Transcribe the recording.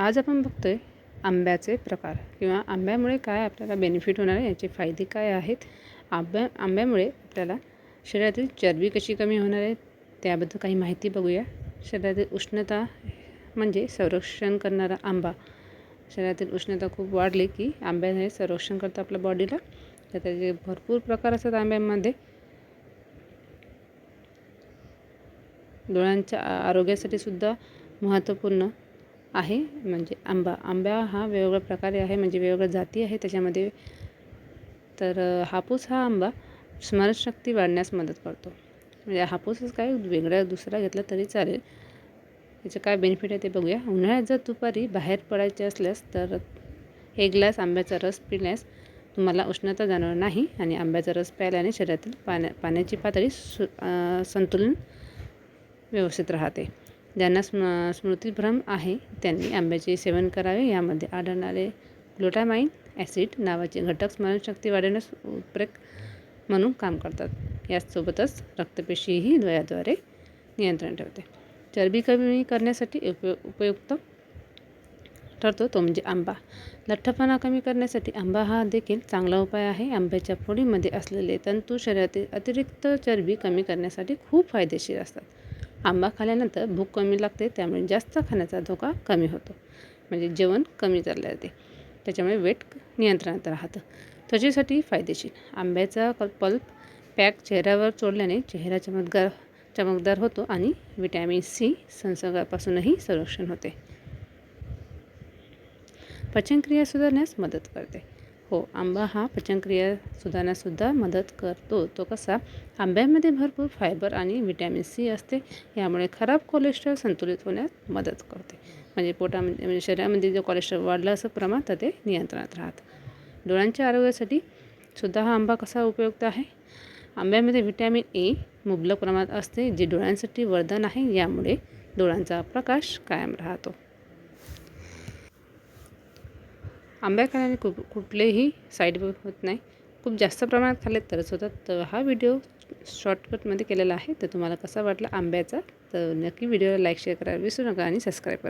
आज आपण बघतोय आंब्याचे प्रकार किंवा आंब्यामुळे काय आपल्याला बेनिफिट होणार आहे याचे फायदे काय आहेत? आंब्या आंब्यामुळे आपल्याला शरीरातील चरबी कशी कमी होणार आहे त्याबद्दल काही माहिती बघूया. शरीरातील उष्णता म्हणजे संरक्षण करणारा आंबा. शरीरातील उष्णता खूप वाढली की आंब्याने संरक्षण करतं आपल्या बॉडीला तर त्याचे भरपूर प्रकार असतात आंब्यामध्ये. डोळ्यांच्या आरोग्यासाठी सुद्धा महत्त्वपूर्ण. आहे म्हणजे आंबा. आंबा हा वेगवेगळ्या प्रकारे आहे म्हणजे वेगवेगळ्या जाती आहे त्याच्यामध्ये. तर हापूस हा आंबा स्मरणशक्ती वाढण्यास मदत करतो. म्हणजे हापूसच काय वेगळा दुसरा घेतला तरी चालेल. याचं काय बेनिफिट आहे ते बघूया. उन्हाळ्यात जर दुपारी बाहेर पडायचे असल्यास तर एक ग्लास आंब्याचा रस पिण्यास तुम्हाला उष्णता जाणवणार नाही आणि आंब्याचा रस प्यायल्याने शरीरातील पाण्या पाण्याची पातळी सु संतुलन व्यवस्थित राहते. ज्यांना स्म स्मृतिभ्रम आहे त्यांनी आंब्याचे सेवन करावे. यामध्ये आढळणारे ग्लुटामाइन ॲसिड नावाचे घटक स्मरणशक्ती वाढवण्यास उत्प्रेक म्हणून काम करतात. याचसोबतच रक्तपेशीही द्वयाद्वारे नियंत्रण ठेवते. चरबी कमी करण्यासाठी उपयो उपयुक्त ठरतो तो म्हणजे आंबा. लठ्ठपणा कमी करण्यासाठी आंबा हा देखील चांगला उपाय आहे. आंब्याच्या फोडीमध्ये असलेले तंतू शरीरातील अतिरिक्त चरबी कमी करण्यासाठी खूप फायदेशीर असतात. आंबा खाल्ल्यानंतर भूक कमी लागते त्यामुळे जास्त खाण्याचा धोका कमी होतो. म्हणजे जेवण कमी चालले जाते त्याच्यामुळे वेट नियंत्रणात राहतं. त्वचेसाठी फायदेशीर. आंब्याचा पल्प पॅक चेहऱ्यावर चोळल्याने चेहरा चमकदार चमकदार होतो आणि विटॅमिन सी संसर्गापासूनही संरक्षण होते. पचनक्रिया सुधारण्यास मदत करते. हो आंबा हा पचनक्रिया सुधारण्यासुद्धा मदत करतो. तो कसा? आंब्यामध्ये भरपूर फायबर आणि विटॅमिन सी असते यामुळे खराब कोलेस्ट्रॉल संतुलित होण्यास मदत करते. म्हणजे पोटामध्ये म्हणजे शरीरामध्ये जो कोलेस्ट्रॉल वाढलं असं प्रमाण तर ते नियंत्रणात राहतं. डोळ्यांच्या आरोग्यासाठी सुद्धा हा आंबा कसा उपयुक्त आहे? आंब्यामध्ये व्हिटॅमिन ए मुबलक प्रमाणात असते जे डोळ्यांसाठी वरदान आहे यामुळे डोळ्यांचा प्रकाश कायम राहतो. आंब्या खाण्याने कु कुठलेही साईड इफेक्ट होत नाही. खूप जास्त प्रमाणात खाल्ले तरच होतात. तर हा व्हिडिओ शॉर्टकटमध्ये केलेला आहे. तर तुम्हाला कसा वाटला आंब्याचा? तर नक्की व्हिडिओला लाईक शेअर करा. विसरू नका आणि सबस्क्राईब करा.